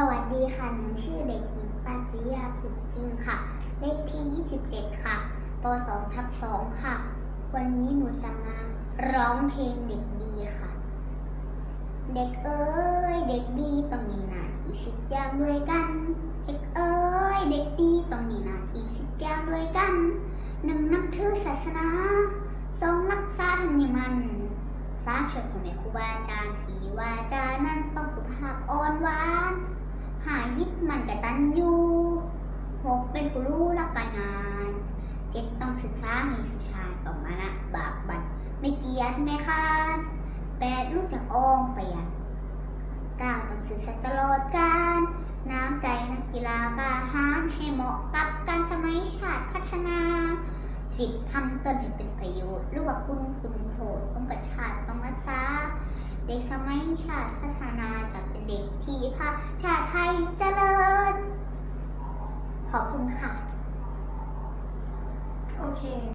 สวัสดีค่ะ หนูชื่อเด็กหญิงปานปิยาสุจริงค่ะ เลขที่ 27 ค่ะป2ทับ2ค่ะ วันนี้หนูจะมาร้องเพลงเด็กดีค่ะ เด็กเอ้ย เด็กดีต้องมีหน้าที่สิบอย่างด้วยกัน เด็กเอ้ย เด็กดีต้องมีหน้าที่สิบอย่างด้วยกัน หนึ่งนับถือศาสนาสองรักษาธรรมเนียมมันสามช่วยพ่อแม่ครูบาอาจารย์สี่วาจานั้นต้องสุภาพอ่อนหวาน ยิบมันกตันยูหกเป็นผู้รู้รักการงานเจ็ดต้องศึกษามีสุชาติต่อมานะบากบันไม่เกียจไม่คาดแปดรู้จักออมประหยัดเก้าต้องศึกษาตลอดการน้ำใจนักกีฬากาหารให้เหมาะกับการสมัยชาติพัฒนาสิบทำตนให้เป็นประโยชน์หรือว่าคุณคุณโทษสมกับชาติต้องรักษาเด็กสมัยชาติพัฒนา พาชาติไทยเจริญ ขอบคุณค่ะ โอเค